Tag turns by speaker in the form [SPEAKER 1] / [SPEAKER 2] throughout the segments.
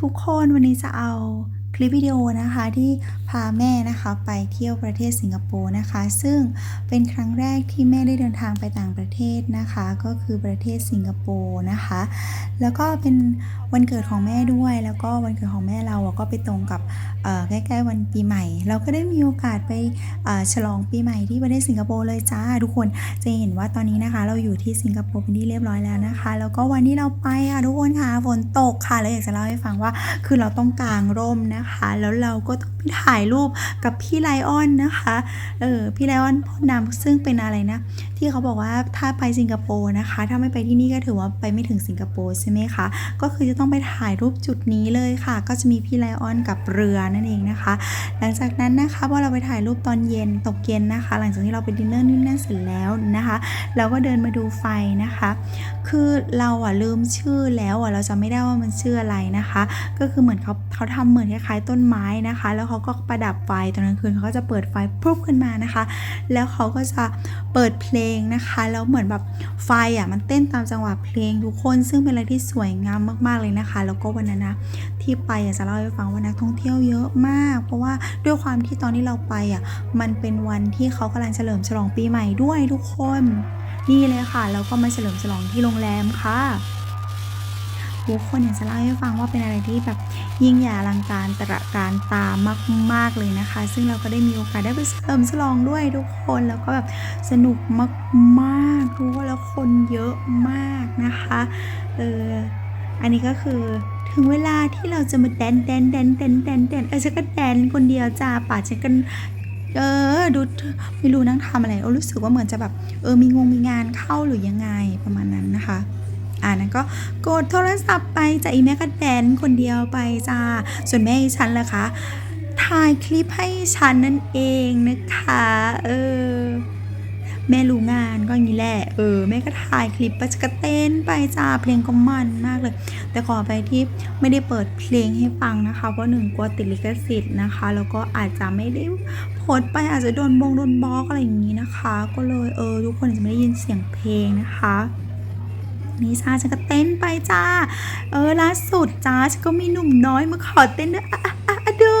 [SPEAKER 1] ทุกคนวันนี้จะเอา คลิปวิดีโอนะคะที่พาแม่นะคะไปเที่ยวประเทศสิงคโปร์นะคะ ซึ่งเป็นครั้งแรกที่แม่ได้เดินทางไปต่างประเทศนะคะ ก็คือประเทศสิงคโปร์นะคะ แล้วก็เป็นวันเกิดของแม่ด้วย แล้วก็วันเกิดของแม่เราก็ไปตรงกับใกล้ๆวันปีใหม่ เราก็ได้มีโอกาสไปฉลองปีใหม่ที่ประเทศสิงคโปร์เลยจ้าทุกคนจะเห็นว่าตอนนี้นะคะ เราอยู่ที่สิงคโปร์เป็นที่เรียบร้อยแล้วนะคะ แล้วก็วันที่เราไปอะทุกคนค่ะฝนตกค่ะแล้วอยากจะเล่าให้ฟังว่าคือเราต้องกางร่มนะคะแล้วเราก็ต้องไปถ่ายรูปกับพี่ไลออนนะคะเออพี่ไลออนพ่นน้ำซึ่งเป็นอะไรนะ ที่เขาบอกว่าถ้าไปสิงคโปร์นะคะ ถ้าไม่ไปที่นี่ก็ถือว่าไปไม่ถึงสิงคโปร์ใช่ไหมคะก็คือจะต้องไปถ่ายรูปจุดนี้เลยค่ะ ก็จะมีพี่ไลออนกับเรือนั่นเองนะคะ หลังจากนั้นนะคะพอเราไปถ่ายรูปตอนเย็นตกเย็นนะคะ หลังจากที่เราไปดินเนอร์นี่นั่นเสร็จแล้วนะคะ เราก็เดินมาดูไฟนะคะ คือเราอะลืมชื่อแล้วอะเราจะไม่ได้ว่ามันชื่ออะไรนะคะ ก็คือเหมือนเขาเขาทำเหมือนคล้ายๆต้นไม้นะคะ แล้วเขาก็ประดับไฟตอนกลางคืนเขาก็จะเปิดไฟปุ๊บขึ้นมานะคะ แล้วเขาก็จะเปิดเพลงนะคะแล้วเหมือนแบบไฟอะมันเต้นตามจังหวะเพลงทุกคนซึ่งเป็นอะไรที่สวยงามมากๆเลยนะคะ แล้วก็วันนั้นนะที่ไปอยากจะเล่าให้ฟังว่านักท่องเที่ยวเยอะมาก เพราะว่าด้วยความที่ตอนที่เราไปอะมันเป็นวันที่เขากำลังเฉลิมฉลองปีใหม่ด้วยทุกคน นี่เลยค่ะแล้วก็มาเฉลิมฉลองที่โรงแรมค่ะ ทุกคนอยากจะเล่าให้ฟังว่าเป็นอะไรที่แบบยิ่งใหญ่อลังการตระการตามากๆเลยนะคะ ซึ่งเราก็ได้มีโอกาสได้ไปเฉลิมฉลองด้วยทุกคนแล้วก็แบบสนุกมากๆทุกคนแล้วคนเยอะมากนะคะเอออันนี้ก็คือถึงเวลาที่เราจะมาแดนแดนแดนแดนแดนแดนเออฉันก็แดนคนเดียวจ้าป่าฉันก็เออดูไม่รู้นั่งทำอะไรเออรู้สึกว่าเหมือนจะแบบเออมีงงมีงานเข้าหรือยังไงประมาณนั้นนะคะ อ่านั้นก็กดโทรศัพท์ไปจ้ะอีแม่ก็แดนคนเดียวไปจ้าส่วนแม่ฉันล่ะคะถ่ายคลิปให้ฉันนั่นเองนะคะเออแม่รู้งานก็อย่างนี้แหละ เออ แม่ก็ถ่ายคลิปไปจะกะเต้นไปจ้า เพลงก็มันมากเลย แต่ขอไปที่ไม่ได้เปิดเพลงให้ฟังนะคะ เพราะหนึ่งกลัวติดลิขสิทธิ์นะคะ แล้วก็อาจจะไม่ได้โพสไปอาจจะโดนบงโดนบล็อกอะไรอย่างนี้นะคะ ก็เลยเออ ทุกคนจะไม่ได้ยินเสียงเพลงนะคะ นี่จ้าฉันก็เต้นไปจ้า เออล่าสุดจ้าฉันก็มีหนุ่มน้อยมาขอเต้นด้วยอะอะดู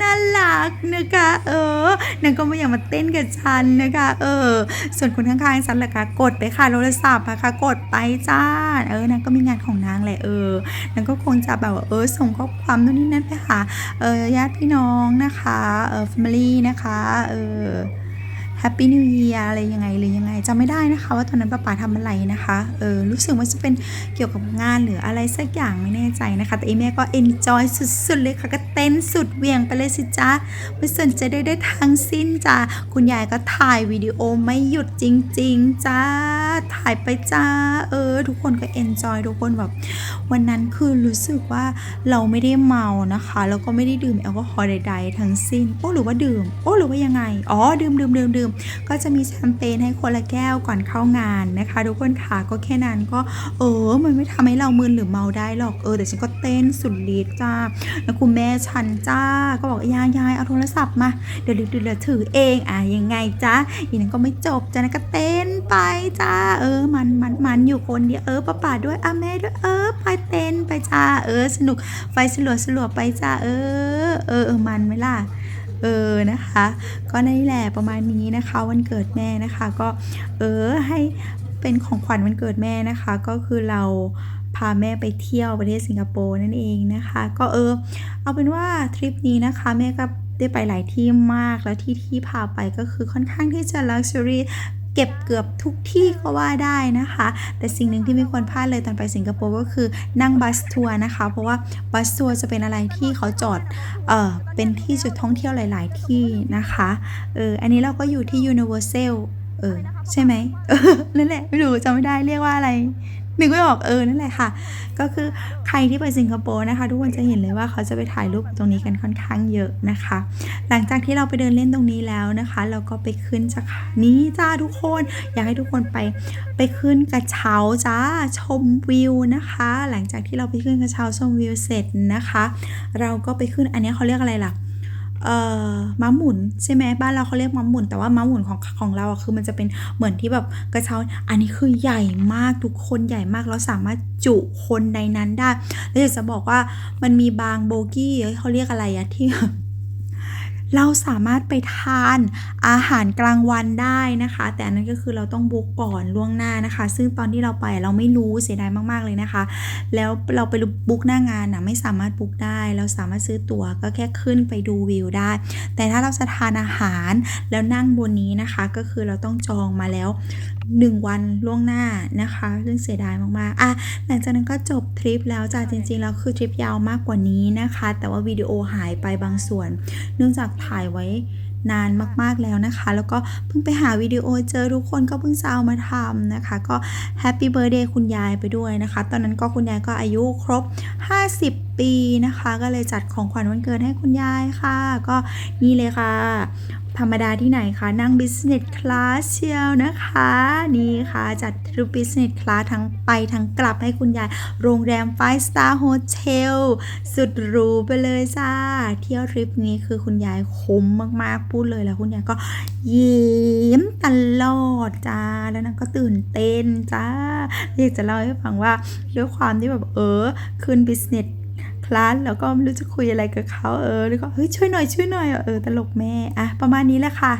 [SPEAKER 1] น่ารักนะคะ เออนางก็ไม่อยากมาเต้นกับฉันนะคะ เออ ส่วนคนข้างๆฉันล่ะคะกดไปค่ะโทรศัพท์อะค่ะกดไปจ้า เออนางก็มีงานของนางแหละเออนางก็คงจะแบบว่าเออส่งข้อความนู่นนี่นั่นไปหาเออญาติพี่น้องนะคะ เออ family นะคะ เออ แฮปปี้นิว e ียอะไรยังไงหรือยังไงจำไม่ได้นะคะ ว่าตอนนั้นป้าป๋าทำอะไรนะคะเออรู้สึกว่าจะเป็นเกี่ยวกับงานหรืออะไรสักอย่างไม่แน่ใจนะคะ แต่อีแม่ก็เอนจอยสุดๆเลยค่ะก็เต้นสุดเวียงไปเลยสิจ้าไม่สนใจได้ได้ทั้งสิ้นจ้าคุณยายก็ถ่ายวิดีโอไม่หยุดจริง ๆจ้าถ่ายไปจ้าเออ ทุกคนก็เอนจอยทุกคนแบบวันนั้นคือรู้สึกว่าเราไม่ได้เมานะคะแล้วก็ไม่ได้ดื่มแอลกอฮอล์ใดๆทั้งสิ้นโอ้หรือว่าดื่มโอ้หรือว่ายังไงอ๋อดื่มดื่มดื่มดื่มก็จะมีแชมเปญให้คนละแก้วก่อนเข้างานนะคะ ทุกคนค่ะก็แค่นั้นก็เออมันไม่ทำให้เรามึนหรือเมาได้หรอกเออแต่ฉันก็เต้นสุดฤทธิ์จ้าแล้วคุณแม่ฉันจ้าก็บอกยายยายเอาโทรศัพท์มาเดี๋ยวเดี๋ยวเดี๋ยวถือเองอะยังไงจ้าอีนั้นก็ไม่จบจ้านะก็เต้นไปจ้าเออมันมันมันอยู่คนเดียวเออป้าป่าด้วยอะแม่ด้วยเออไปเต้นไปจ้าเออสนุกไฟสลัวสลัวไปจ้าเออเออเออมันไหมล่ะ เออนะคะ ก็นี่แหละประมาณนี้นะคะ วันเกิดแม่นะคะ ก็เออให้เป็นของขวัญวันเกิดแม่นะคะ ก็คือเราพาแม่ไปเที่ยวประเทศสิงคโปร์นั่นเองนะคะ ก็เออ เอาเป็นว่าทริปนี้นะคะแม่ก็ได้ไปหลายที่มากแล้วที่ที่พาไปก็คือค่อนข้างที่จะ luxury เก็บเกือบทุกที่ก็ว่าได้นะคะ แต่สิ่งหนึ่งที่ไม่ควรพลาดเลยตอนไปสิงคโปร์ก็คือนั่งบัสทัวร์นะคะ เพราะว่าบัสทัวร์จะเป็นอะไรที่เขาจอดเออเป็นที่จุดท่องเที่ยวหลาย ๆ ที่นะคะเอออันนี้เราก็อยู่ที่ Universal เออใช่ไหมนั่นแหละไม่รู้จำไม่ได้เรียกว่าอะไร นึกไม่ออกเออนั่นแหละค่ะ ก็คือใครที่ไปสิงคโปร์นะคะ ทุกคนจะเห็นเลยว่าเขาจะไปถ่ายรูปตรงนี้กันค่อนข้างเยอะนะคะ หลังจากที่เราไปเดินเล่นตรงนี้แล้วนะคะ เราก็ไปขึ้นจากนี้จ้าทุกคน อยากให้ทุกคนไปไปขึ้นกระเช้าจ้าชมวิวนะคะ หลังจากที่เราไปขึ้นกระเช้าชมวิวเสร็จนะคะ เราก็ไปขึ้นอันนี้เขาเรียกอะไรล่ะ เอ่อม้าหมุนใช่ไหมบ้านเราเขาเรียกม้าหมุน แต่ว่าม้าหมุนของของเราอะคือมันจะเป็นเหมือนที่แบบกระเช้า อันนี้คือใหญ่มากทุกคนใหญ่มากแล้วสามารถจุคนในนั้นได้ แล้วอยากจะบอกว่ามันมีบางโบกี้เอ้ยเขาเรียกอะไรอะที่ เราสามารถไปทานอาหารกลางวันได้นะคะ แต่อันนั้นก็คือเราต้องบุ๊กก่อนล่วงหน้านะคะ ซึ่งตอนที่เราไปเราไม่รู้เสียดายมากๆเลยนะคะ แล้วเราไปบุ๊กหน้างานนะไม่สามารถบุ๊กได้ เราสามารถซื้อตั๋วก็แค่ขึ้นไปดูวิวได้ แต่ถ้าเราจะทานอาหารแล้วนั่งบนนี้นะคะ ก็คือเราต้องจองมาแล้ว 1 วันล่วงหน้านะคะซึ่งเสียดายมากๆอะหลังจากนั้นก็จบทริปแล้วจ้ะจริงๆแล้วคือทริปยาวมากกว่านี้นะคะ แต่ว่าวิดีโอหายไปบางส่วน เนื่องจากถ่ายไว้นานมากๆแล้วนะคะ แล้วก็เพิ่งไปหาวิดีโอเจอทุกคนก็เพิ่งจะเอามาทำนะคะ ก็แฮปปี้เบ t ร์ a เดย์คุณยายไปด้วยนะคะ ตอนนั้นก็คุณยายก็อายุครบ 50 ปีนะคะ ก็เลยจัดของขวัญวันเกิดให้คุณยายค่ะ ก็นี่เลยค่ะ ธรรมดาที่ไหนคะนั่ง business class เชียวนะคะ นี่ค่ะ จัดทริป business class ทั้งไปทั้งกลับให้คุณยาย โรงแรม5 star hotel สุดหรูไปเลยจ้า เที่ยวทริปนี้คือคุณยายคุ้มมากๆพูดเลยแล้วคุณยายก็ยิ้มตลอดจ้า แล้วนางก็ตื่นเต้นจ้าอยากจะเล่าให้ฟังว่าด้วยความที่แบบเออขึ้น business คลาสแล้วก็ไม่รู้จะคุยอะไรกับเขาเออแล้วก็เฮ้ยช่วยหน่อยช่วยหน่อยเออตลกแม่อะประมาณนี้แหละค่ะ